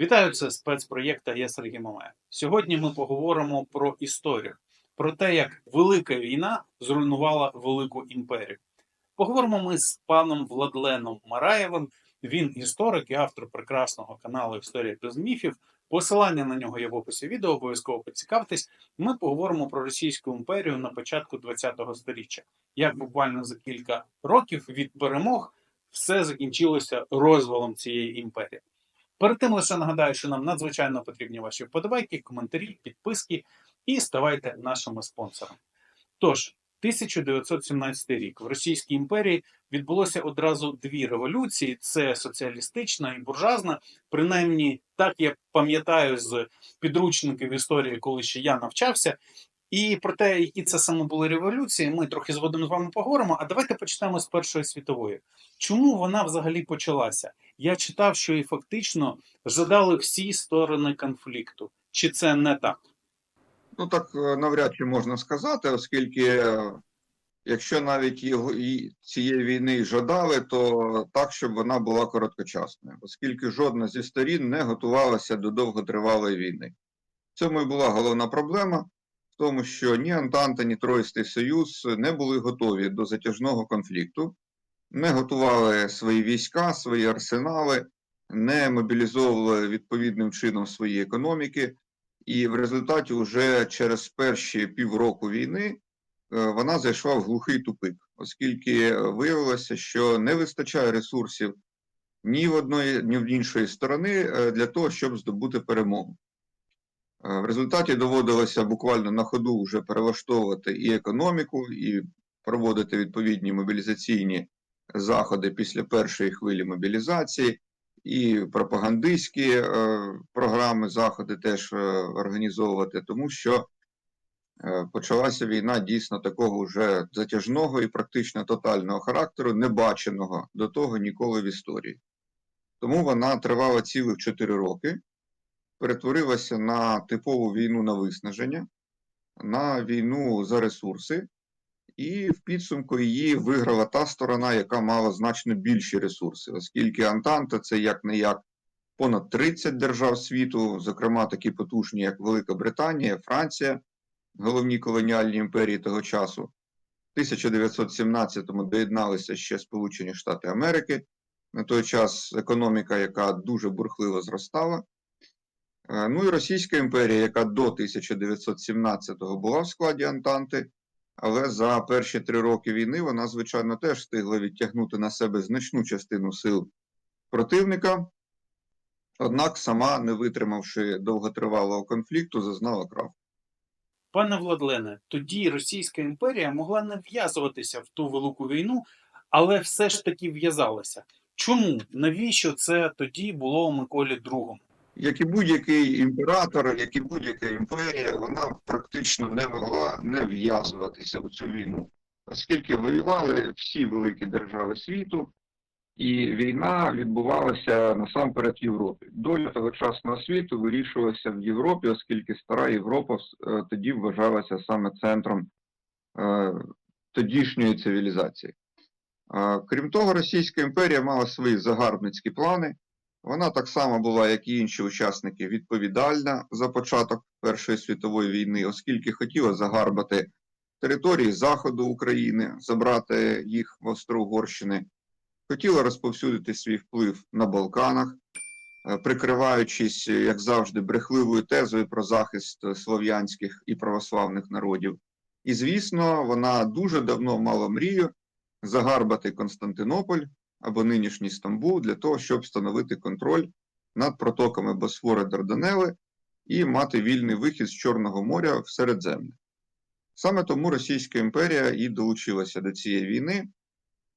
Вітаю, це спецпроєкт «Я Сергій Мамаєв». Сьогодні ми поговоримо про історію, про те, як велика війна зруйнувала велику імперію. Поговоримо ми з паном Владленом Мараєвим. Він історик і автор прекрасного каналу Історія без міфів. Посилання на нього є в описі відео, обов'язково поцікавтесь. Ми поговоримо про Російську імперію на початку ХХ століття. Як буквально за кілька років від перемог все закінчилося розвалом цієї імперії. Перед тим лише нагадаю, що нам надзвичайно потрібні ваші вподобайки, коментарі, підписки і ставайте нашими спонсорами. Тож, 1917 рік в Російській імперії відбулося одразу дві революції: це соціалістична і буржуазна. Принаймні, так я пам'ятаю з підручників історії, коли ще я навчався. І про те, які це саме були революції, ми трохи згодом з вами поговоримо. А давайте почнемо з Першої світової. Чому вона взагалі почалася? Я читав, що і фактично жадали всі сторони конфлікту. Чи це не так? Ну так е, навряд чи можна сказати, оскільки е, якщо навіть і цієї війни жадали, то так, щоб вона була короткочасною, оскільки жодна зі сторін не готувалася до довготривалої війни. В цьому і була головна проблема, тому, що ні Антанта, ні Троїстий Союз не були готові до затяжного конфлікту, не готували свої війська, свої арсенали, не мобілізовували відповідним чином свої економіки. І в результаті, вже через перші півроку війни, е, вона зайшла в глухий тупик, оскільки виявилося, що не вистачає ресурсів ні в одної, ні в іншої сторони е, для того, щоб здобути перемогу. Е, В результаті доводилося буквально на ходу вже перелаштовувати і економіку, і проводити відповідні мобілізаційні заходи після першої хвилі мобілізації і пропагандистські е, програми, заходи теж е, організовувати, тому що е, почалася війна дійсно такого вже затяжного і практично тотального характеру, не баченого до того ніколи в історії. Тому вона тривала цілих 4 роки, перетворилася на типову війну на виснаження, на війну за ресурси, і в підсумку її виграла та сторона, яка мала значно більші ресурси, оскільки Антанта це як не як понад 30 держав світу, зокрема такі потужні, як Велика Британія, Франція, головні колоніальні імперії того часу. В 1917-му доєдналися ще Сполучені Штати Америки. На той час економіка, яка дуже бурхливо зростала. Е, Ну і Російська імперія, яка до 1917-го була в складі Антанти, але за перші три роки війни вона, звичайно, теж встигла відтягнути на себе значну частину сил противника. Однак, сама, не витримавши довготривалого конфлікту, зазнала крах. Пане Владлене, тоді Російська імперія могла не в'язуватися в ту велику війну, але все ж таки в'язалася. Чому? Навіщо це тоді було Миколі II? Як і будь-який імператор, як і будь-яка імперія, вона практично не могла не в'язуватися в цю війну, оскільки воювали всі великі держави світу, і війна відбувалася насамперед в Європі. Доля тогочасного світу вирішувалася в Європі, оскільки стара Європа е, тоді вважалася саме центром е, тодішньої цивілізації. Е, Крім того, Російська імперія мала свої загарбницькі плани. Вона так само була, як і інші учасники, відповідальна за початок Першої світової війни, оскільки хотіла загарбати території Заходу України, забрати їх в Австро-Угорщини, хотіла розповсюдити свій вплив на Балканах, е, прикриваючись, як завжди, брехливою тезою про захист е, слов'янських і православних народів. І, звісно, вона дуже давно мала мрію загарбати Константинополь або нинішній Стамбул для того, щоб встановити контроль над протоками Босфора Дарданели і мати вільний вихід з Чорного моря в Середземне. Саме тому Російська імперія і долучилася до цієї війни,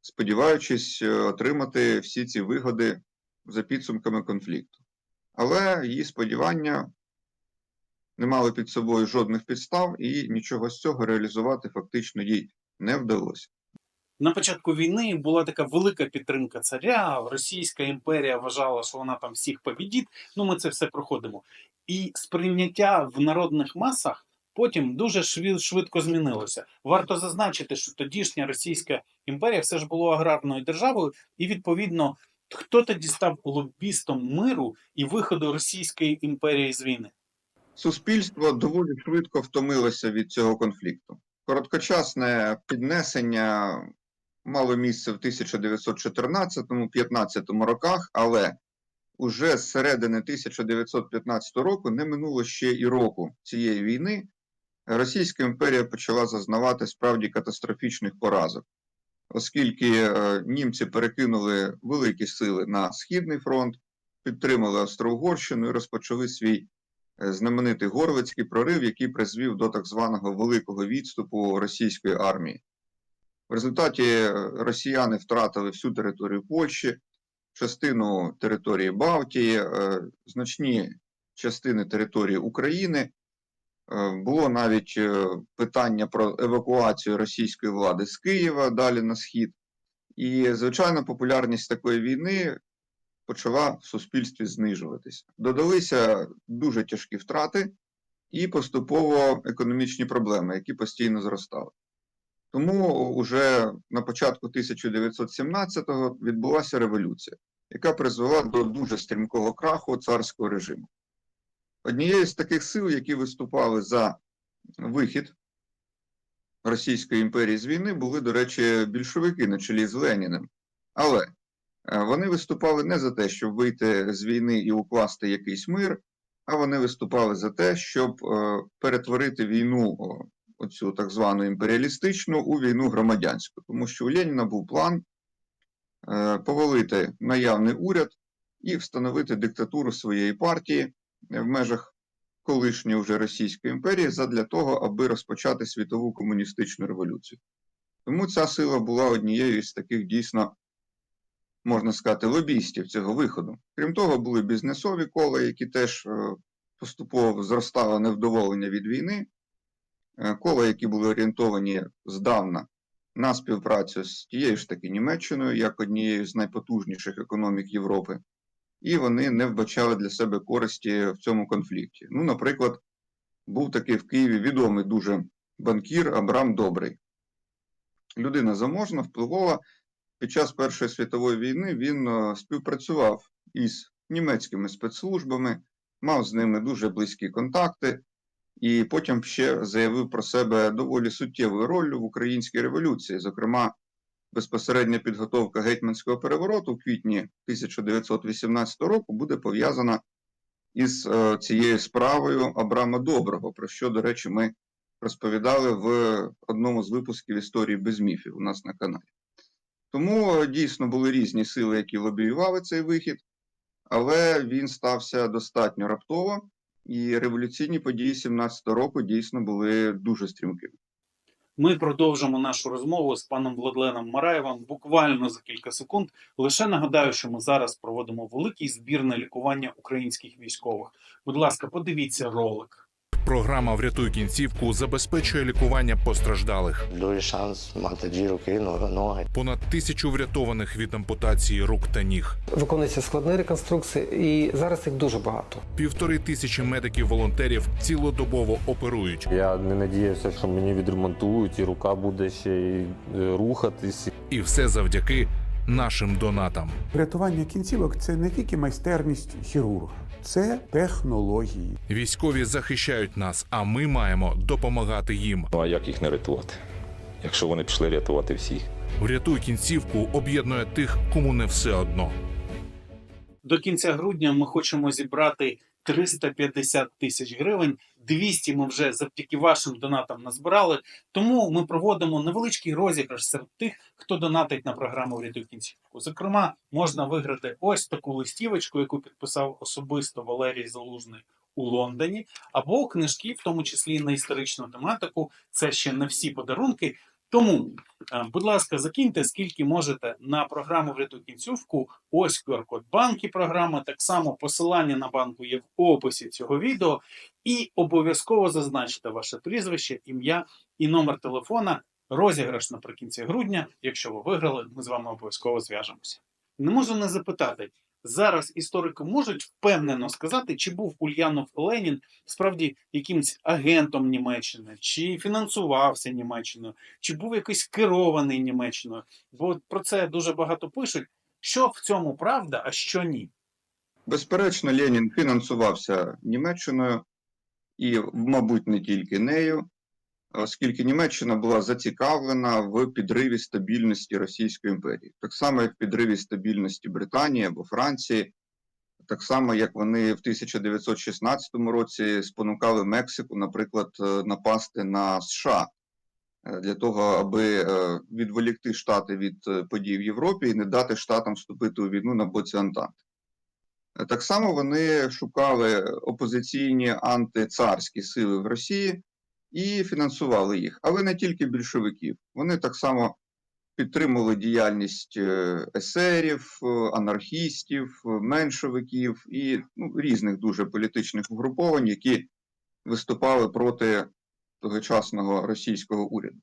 сподіваючись е, отримати всі ці вигоди за підсумками конфлікту. Але її сподівання не мали під собою жодних підстав, і нічого з цього реалізувати фактично їй не вдалося. На початку війни була така велика підтримка царя. Російська імперія вважала, що вона там всіх побідіть. Ну, ми це все проходимо. І сприйняття в народних масах потім дуже швид- швидко змінилося. Варто зазначити, що тодішня Російська імперія все ж була аграрною державою, і відповідно Хто тоді став лобістом миру і виходу Російської імперії з війни? Суспільство доволі швидко втомилося від цього конфлікту. Короткочасне піднесення мало місце в 1914-15 роках, але уже з середини 1915 року не минуло ще і року цієї війни. Російська імперія почала зазнавати справді катастрофічних поразок, оскільки е, німці перекинули великі сили на Східний фронт, підтримали Австро-Угорщину і розпочали свій е, знаменитий Горлицький прорив, який призвів до так званого великого відступу російської армії. В результаті е, росіяни втратили всю територію Польщі, частину території Балтії, е, значні частини території України. Е, Було навіть питання про евакуацію російської влади з Києва далі на схід. І, звичайно, популярність такої війни почала в суспільстві знижуватися. Додалися дуже тяжкі втрати і поступово економічні проблеми, які постійно зростали. Тому уже на початку 1917-го відбулася революція, яка призвела до дуже стрімкого краху царського режиму. Однією з таких сил, які виступали за вихід Російської імперії з війни, були, до речі, більшовики на чолі з Леніним. Але е, вони виступали не за те, щоб вийти з війни і укласти якийсь мир, а вони виступали за те, щоб е, перетворити війну, оцю так звану імперіалістичну, у війну громадянську. Тому що у Леніна був план е, повалити наявний уряд і встановити диктатуру своєї партії в межах колишньої вже Російської імперії задля того, аби розпочати світову комуністичну революцію. Тому ця сила була однією із таких дійсно, можна сказати, лобістів цього виходу. Крім того, були бізнесові кола, які теж е, поступово зростало невдоволення від війни, кола, які були орієнтовані здавна на співпрацю з тією ж таки Німеччиною, як однією з найпотужніших економік Європи, і вони не вбачали для себе користі в цьому конфлікті. Ну, наприклад, був такий в Києві відомий дуже банкір Абрам Добрий. Людина заможна, впливова. Під час Першої світової війни він е, співпрацював із німецькими спецслужбами, мав з ними дуже близькі контакти, і потім ще заявив про себе доволі суттєвою роль в українській революції. Зокрема, безпосередня підготовка гетьманського перевороту в квітні 1918 року буде пов'язана із е, цією справою Абрама Доброго, про що, до речі, ми розповідали в одному з випусків історії без міфів у нас на каналі. Тому е, дійсно були різні сили, які лобіювали цей вихід, але він стався достатньо раптово, і революційні події 17 року дійсно були дуже стрімкими. Ми продовжимо нашу розмову з паном Владленом Мараєвим буквально за кілька секунд. Лише нагадаю, що ми зараз проводимо великий збір на лікування українських військових. Будь ласка, подивіться ролик. Програма Врятуй кінцівку забезпечує лікування постраждалих. Дуже шанс мати дві руки, ноги. Понад тисячу врятованих від ампутації рук та ніг. Виконуються складні реконструкції, і зараз їх дуже багато. Півтори тисячі медиків-волонтерів цілодобово оперують. Я не надіявся, що мені відремонтують, і рука буде ще й е, рухатись. І все завдяки нашим донатам. Рятування кінцівок це не тільки майстерність хірурга, це технології. Військові захищають нас, а ми маємо допомагати їм. Ну а як їх не рятувати, якщо вони пішли рятувати всіх? Врятуй кінцівку об'єднує тих, кому не все одно. До кінця грудня ми хочемо зібрати 350 тисяч гривень. 200 ми вже завдяки вашим донатам назбирали. Тому ми проводимо невеличкий розіграш серед тих, хто донатить на програму «Врятуй кінцівку». Зокрема, можна виграти ось таку листівочку, яку підписав особисто Валерій Залужний у Лондоні, або книжки, в тому числі на історичну тематику. Це ще не всі подарунки. Тому, е, будь ласка, закиньте скільки можете на програму «Врятуй кінцівку. Ось QR-код банки програми. Так само посилання на банку є в описі цього відео. І обов'язково зазначте ваше прізвище, ім'я і номер телефона. Розіграш наприкінці грудня. Якщо ви виграли, ми з вами обов'язково зв'яжемося. Не можу не запитати. Зараз історики можуть впевнено сказати, чи був Ульянов Ленін справді якимсь агентом Німеччини, чи фінансувався Німеччиною, чи був якийсь керований Німеччиною. Бо про це дуже багато пишуть. Що в цьому правда, а що ні? Безперечно, Ленін фінансувався Німеччиною і, мабуть, не тільки нею, оскільки Німеччина була зацікавлена в підриві стабільності Російської імперії, так само як в підриві стабільності Британії або Франції, так само як вони в 1916 році спонукали Мексику, наприклад, е, напасти на США е, для того, аби е, відволікти Штати від подій в Європі і не дати Штатам вступити у війну на боці Антанти. Так само вони шукали опозиційні антицарські сили в Росії і фінансували їх. Але не тільки більшовиків. Вони так само підтримували діяльність е, есерів, е, анархістів, е, меншовиків і ну, різних дуже політичних угруповань, які виступали проти тогочасного російського уряду.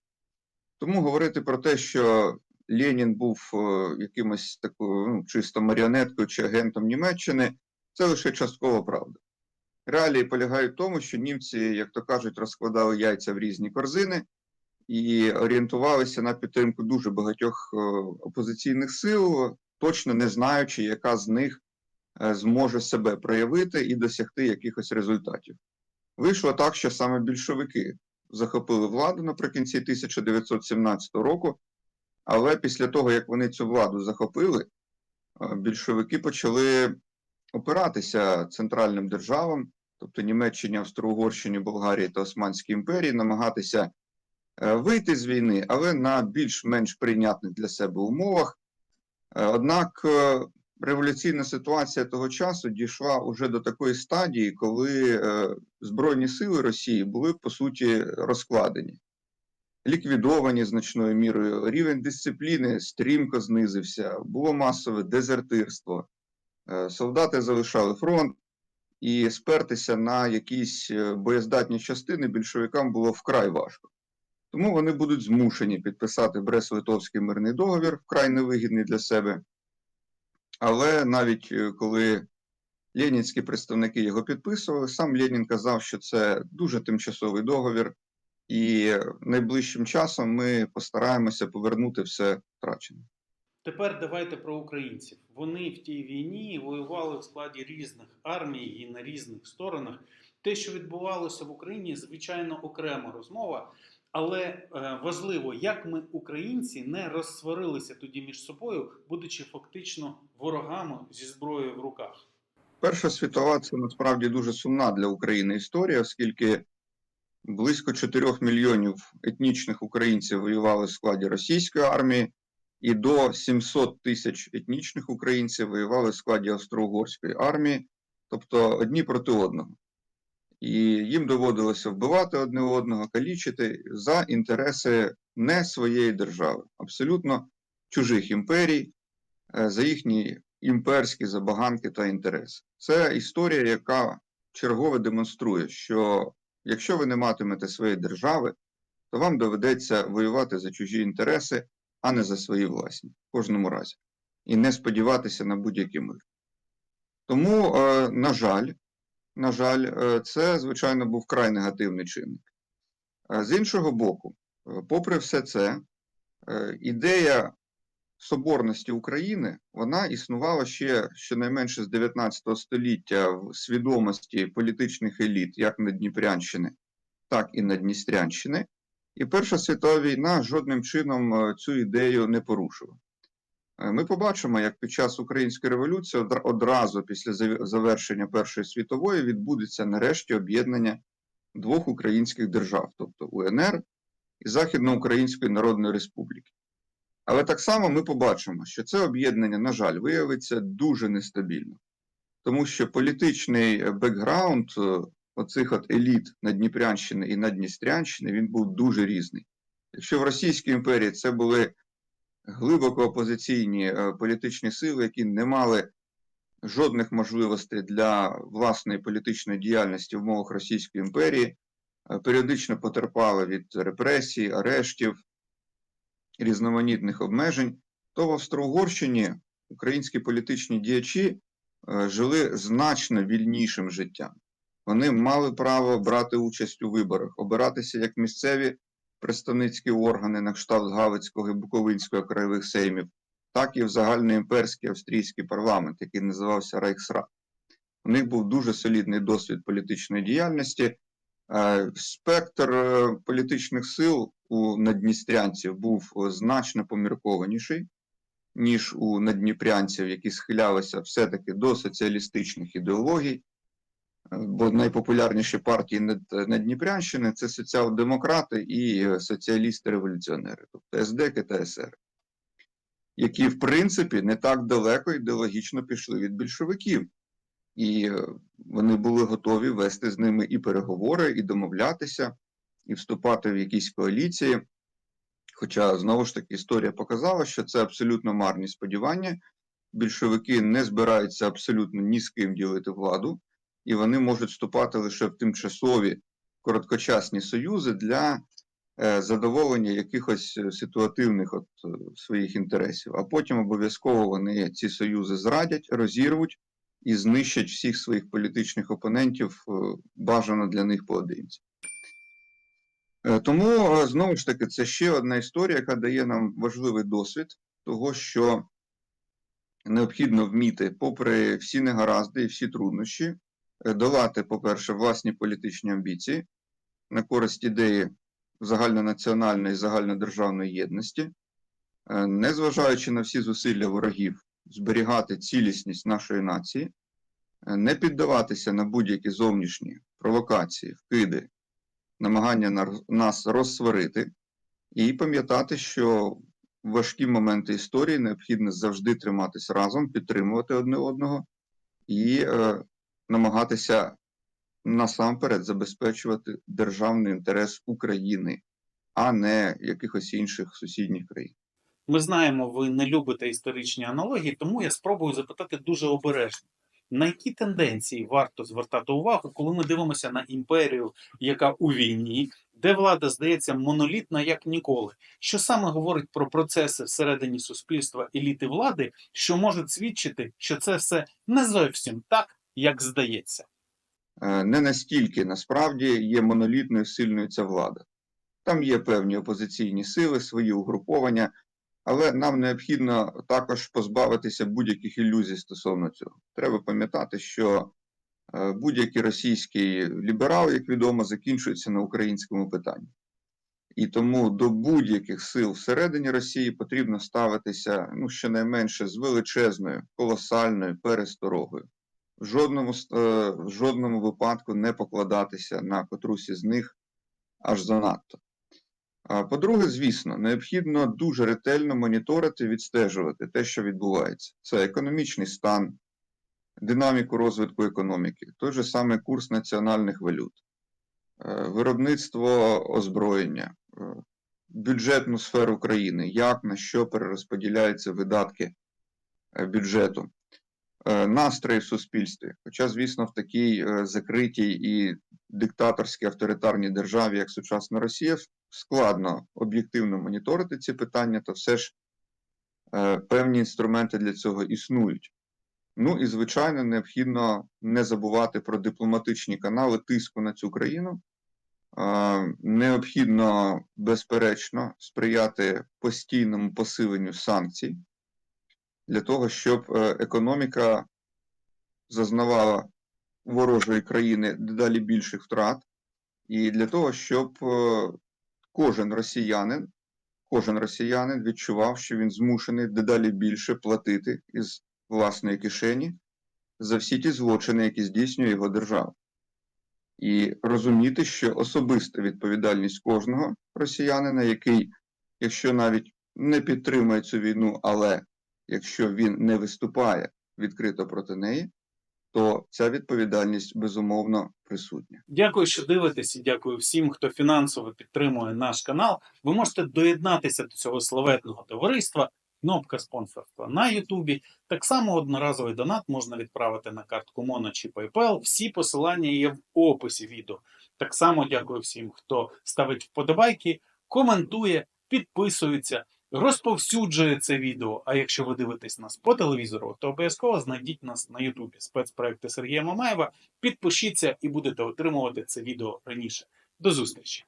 Тому говорити про те, що Ленін був якимось такою ну, чисто маріонеткою чи агентом Німеччини, це лише часткова правда. Реалії полягають в тому, що німці, як то кажуть, розкладали яйця в різні корзини і орієнтувалися на підтримку дуже багатьох е, опозиційних сил, точно не знаючи, яка з них е, зможе себе проявити і досягти якихось результатів. Вийшло так, що саме більшовики захопили владу наприкінці 1917 року, але після того, як вони цю владу захопили, е, більшовики почали опиратися центральним державам, тобто Німеччині, Австро-Угорщині, Болгарії та Османській імперії, намагатися е, вийти з війни, але на більш-менш прийнятних для себе умовах. Е, Однак е, революційна ситуація того часу дійшла уже до такої стадії, коли Збройні сили Росії були по суті розкладені, ліквідовані значною мірою. Рівень дисципліни стрімко знизився, було масове дезертирство. Е, Солдати залишали фронт, і спертися на якісь е, боєздатні частини більшовикам було вкрай важко. Тому вони будуть змушені підписати Брест-Литовський мирний договір, вкрай невигідний для себе. Але навіть е, коли ленінські представники його підписували, сам Ленін казав, що це дуже тимчасовий договір, і найближчим часом ми постараємося повернути все втрачене. Тепер давайте про українців. Вони в тій війні воювали в складі різних армій і на різних сторонах. Те, що відбувалося в Україні, звичайно, окрема розмова. Але е, важливо, як ми, українці, не розсварилися тоді між собою, будучи фактично ворогами зі зброєю в руках. Перша світова це насправді дуже сумна для України історія, оскільки близько 4 мільйонів етнічних українців воювали в складі російської армії, і до 700 тисяч етнічних українців воювали в складі австро-угорської армії, тобто одні проти одного. І їм доводилося вбивати одне одного, калічити за інтереси не своєї держави, абсолютно чужих імперій, е, за їхні імперські забаганки та інтереси. Це історія, яка чергове демонструє, що якщо ви не матимете своєї держави, то вам доведеться воювати за чужі інтереси, а не за свої власні, в кожному разі, і не сподіватися на будь-який мир. Тому, е, на жаль, на жаль, е, це, звичайно, був край негативний чинник. Е, З іншого боку, е, попри все це, е, ідея соборності України вона існувала ще щонайменше з 19 століття в свідомості політичних еліт, як Надніпрянщини, так і Надністрянщини. І Перша світова війна жодним чином е, цю ідею не порушила. Е, Ми побачимо, як під час української революції одразу після завершення Першої світової відбудеться нарешті об'єднання двох українських держав, тобто УНР і Західноукраїнської Народної Республіки. Але так само ми побачимо, що це об'єднання, на жаль, виявиться дуже нестабільно, тому що політичний е, бекграунд оцих от еліт Надніпрянщини і Надністрянщини він був дуже різний. Якщо в Російській імперії це були глибоко опозиційні е, політичні сили, які не мали жодних можливостей для власної політичної діяльності в умовах Російської імперії, е, періодично потерпали від репресій, арештів, різноманітних обмежень, то в Австро-Угорщині українські політичні діячі е, жили значно вільнішим життям. Вони мали право брати участь у виборах, обиратися як місцеві представницькі органи на кшталт Галицького і Буковинського краєвих сеймів, так і в загальноімперський австрійський парламент, який називався Рейхсрат. У них був дуже солідний досвід політичної діяльності. Е, Спектр е, політичних сил у надністрянців був е, значно поміркованіший, ніж у надніпрянців, які схилялися все-таки до соціалістичних ідеологій. Бо найпопулярніші партії Над- Надніпрянщини це соціал-демократи і е, соціалісти-революціонери, тобто СДК та СР, які, в принципі, не так далеко ідеологічно пішли від більшовиків. І е, вони були готові вести з ними і переговори, і домовлятися, і вступати в якісь коаліції. Хоча, знову ж таки, історія показала, що це абсолютно марні сподівання. Більшовики не збираються абсолютно ні з ким ділити владу, і вони можуть вступати лише в тимчасові короткочасні союзи для е, задоволення якихось е, ситуативних от, е, своїх інтересів. А потім обов'язково вони ці союзи зрадять, розірвуть і знищать всіх своїх політичних опонентів бажано для них поодинці. Тому, знову ж таки, це ще одна історія, яка дає нам важливий досвід того, що необхідно вміти, попри всі негаразди і всі труднощі, долати, по-перше, власні політичні амбіції на користь ідеї загальнонаціональної і загальнодержавної єдності, е, незважаючи на всі зусилля ворогів, зберігати цілісність нашої нації, е, не піддаватися на будь-які зовнішні провокації, вкиди, намагання нас розсварити, і пам'ятати, що важкі моменти історії необхідно завжди триматися разом, підтримувати одне одного і е, намагатися насамперед забезпечувати державний інтерес України, а не якихось інших сусідніх країн. Ми знаємо, ви не любите історичні аналогії, тому я спробую запитати дуже обережно. На які тенденції варто звертати увагу, коли ми дивимося на імперію, яка у війні, де влада здається монолітна як ніколи? Що саме говорить про процеси всередині суспільства еліти влади, що можуть свідчити, що це все не зовсім так, як здається? Е, не настільки насправді є монолітною сильною ця влада. Там є певні опозиційні сили, свої угруповання, але нам необхідно також позбавитися будь-яких ілюзій стосовно цього. Треба пам'ятати, що е, будь-який російський ліберал, як відомо, закінчується на українському питанні. І тому до будь-яких сил всередині Росії потрібно ставитися ну, щонайменше з величезною, колосальною пересторогою в жодному, е, в жодному випадку не покладатися на котрусь із них аж занадто. По-друге, звісно, необхідно дуже ретельно моніторити, відстежувати те, що відбувається. Це економічний стан, динаміку розвитку економіки, той же самий курс національних валют, е, виробництво озброєння, е, бюджетну сферу країни, як на що перерозподіляються видатки бюджету настрої в суспільстві. Хоча, звісно, в такій е, закритій і диктаторській авторитарній державі, як сучасна Росія, складно об'єктивно моніторити ці питання, то все ж е, певні інструменти для цього існують. Ну і, звичайно, необхідно не забувати про дипломатичні канали тиску на цю країну. Е, Необхідно, безперечно, сприяти постійному посиленню санкцій для того, щоб е, економіка зазнавала ворожої країни дедалі більших втрат, і для того, щоб е, кожен росіянин, кожен росіянин відчував, що він змушений дедалі більше платити із власної кишені за всі ті злочини, які здійснює його держава. І розуміти, що особиста відповідальність кожного росіянина, який, якщо навіть не підтримує цю війну, але якщо він не виступає відкрито проти неї, то ця відповідальність безумовно присутня. Дякую, що дивитесь, і дякую всім, хто фінансово підтримує наш канал. Ви можете доєднатися до цього славетного товариства. Кнопка спонсорства на Ютубі. Так само одноразовий донат можна відправити на картку Моно чи PayPal. Всі посилання є в описі відео. Так само дякую всім, хто ставить вподобайки, коментує, підписується, розповсюджує це відео. А якщо ви дивитесь нас по телевізору, то обов'язково знайдіть нас на Ютубі. Спецпроекти Сергія Мамаєва. Підпишіться і будете отримувати це відео раніше. До зустрічі!